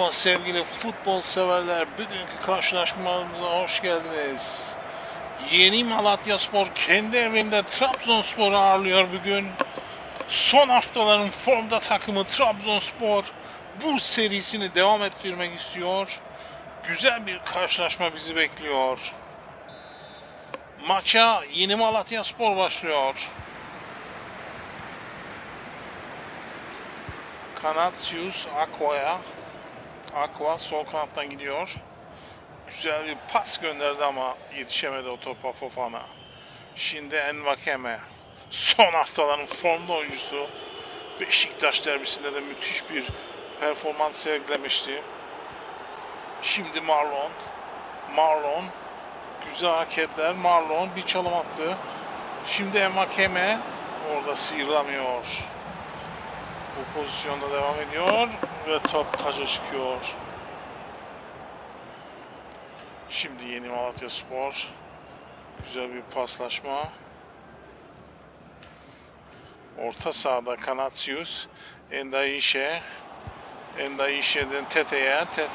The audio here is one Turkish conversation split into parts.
Merhaba sevgili futbol severler. Bugünkü karşılaşmamıza hoş geldiniz. Yeni Malatya Spor kendi evinde Trabzonspor'u ağırlıyor bugün. Son haftaların formda takımı Trabzonspor bu serisini devam ettirmek istiyor. Güzel bir karşılaşma bizi bekliyor. Maça Yeni Malatya Spor başlıyor. Kanatsius Aqua'ya Aqua sol kanattan gidiyor. Güzel bir pas gönderdi ama yetişemedi o topa Fofana. Şimdi Envakeme. Son haftaların formda oyuncusu. Beşiktaş derbisinde de müthiş bir performans sergilemişti. Şimdi Marlon. Marlon. Güzel hareketler. Marlon bir çalım attı. Şimdi Envakeme. Orada sıyrılamıyor. Bu pozisyonda devam ediyor ve top taca çıkıyor. Şimdi yeni Malatya Spor. Güzel bir paslaşma. Orta sahada Kanatsius. Endaişe. Endaişe'den Tete'ye. Te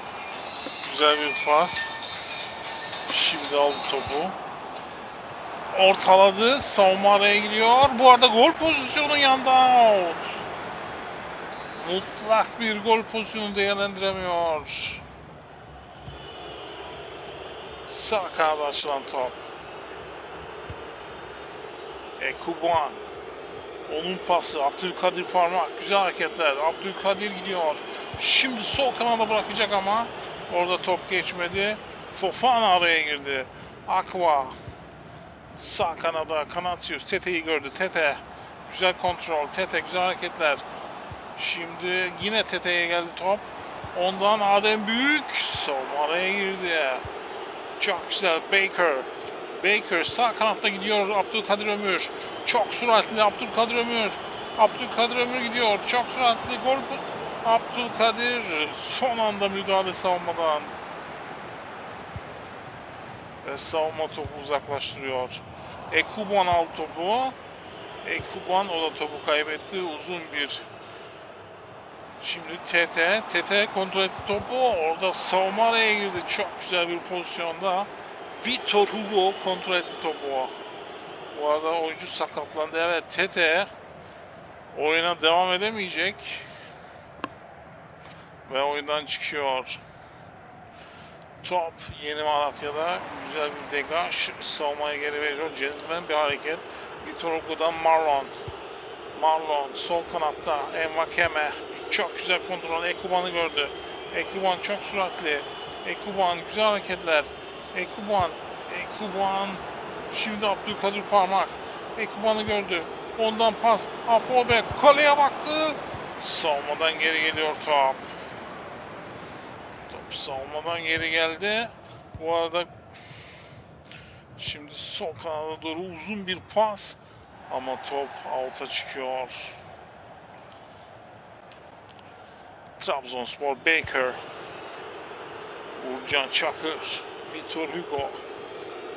Güzel bir pas. Şimdi aldı topu. Ortaladı. Savunma araya giriyor. Bu arada gol pozisyonu yandı out. Mutlak bir gol pozisyonu değerlendiremiyor. Sağ kanada açılan top. Ekuban. Onun pası. Abdülkadir parmak. Güzel hareketler. Abdülkadir gidiyor. Şimdi sol kanada bırakacak ama orada top geçmedi. Fofana araya girdi. Aqua. Sağ kanada Kanatsius. Tete'yi gördü. Tete. Güzel kontrol. Tete güzel hareketler. Şimdi yine Tete'ye geldi top. Ondan Adem Büyük savunma araya girdi. Çok güzel Baker. Baker sağ kanatta gidiyor Abdülkadir Ömür. Çok süratli Abdülkadir Ömür. Abdülkadir Ömür gidiyor. Çok süratli gol. Abdülkadir son anda müdahale savunmadan. Ve savunma topu uzaklaştırıyor. Ekuban aldı topu. Ekuban o da topu kaybetti. Uzun bir Şimdi TT, TT kontrol etti topu. Orada savunma araya girdi. Çok güzel bir pozisyonda. Vitor Hugo kontrol etti topu. Bu arada oyuncu sakatlandı. Evet TT oyuna devam edemeyecek. Ve oyundan çıkıyor. Top Yeni Malatya'da güzel bir degaj. Savunmaya geri veriyor. Centilmen bir hareket. Vitor Hugo'dan Marlon. Marlon sol kanatta Envakeme çok güzel kontrol Ekuban'ı gördü. Ekuban çok süratli. Ekuban güzel hareketler. Ekuban Ekuban şimdi Abdülkadir Parmak Ekuban'ı gördü. Ondan pas Afobe kaleye baktı. Savunmadan geri geliyor top. Top savunmadan geri geldi. Bu arada şimdi sol kanada doğru uzun bir pas. Ama top out'a çıkıyor. Trabzonspor Baker. Uğurcan Çakır. Vitor Hugo.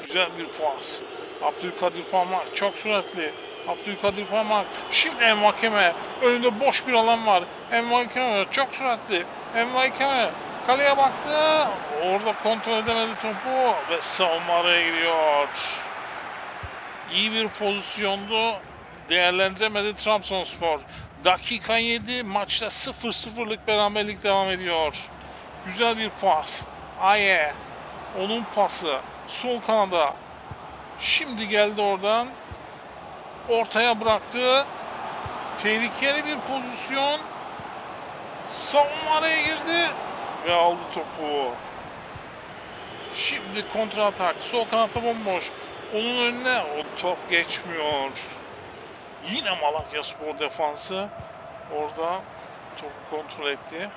Güzel bir pas. Abdülkadir Parmak çok süratli. Abdülkadir Parmak. Şimdi Envakeme. Önünde boş bir alan var. Envakeme çok süratli. Envakeme kaleye baktı. Orada kontrol edemedi topu ve savunma araya giriyor. İyi bir pozisyondu. Değerlendiremedi Trabzonspor. Dakika 7 maçta 0-0'lık beraberlik devam ediyor. Güzel bir pas. Aye. Onun pası. Sol kanada. Şimdi geldi oradan. Ortaya bıraktı. Tehlikeli bir pozisyon. Savunma araya girdi. Ve aldı topu. Şimdi kontra atak. Sol kanatta bomboş. Onun önüne o top geçmiyor. Yine Malatya Spor defansı orada topu kontrol etti.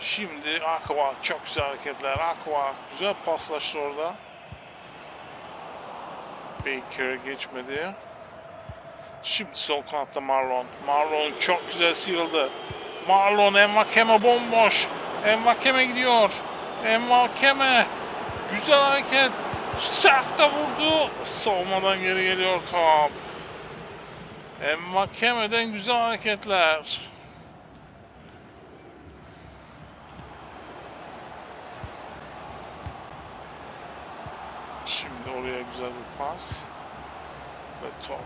Şimdi Aqua çok güzel hareketler. Aqua güzel paslaştı orada. Baker geçmedi. Şimdi sol kanatta Marlon. Marlon çok güzel sıyrıldı. Marlon Envakeme bomboş. Envakeme gidiyor. Envakeme güzel hareket. Sert de vurdu. Savunmadan geri geliyor top. Emma güzel hareketler. Şimdi oraya güzel bir pas. Ve top.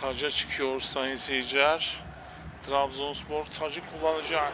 Taca çıkıyor sayın seyirciler. Trabzonspor tacı kullanacak.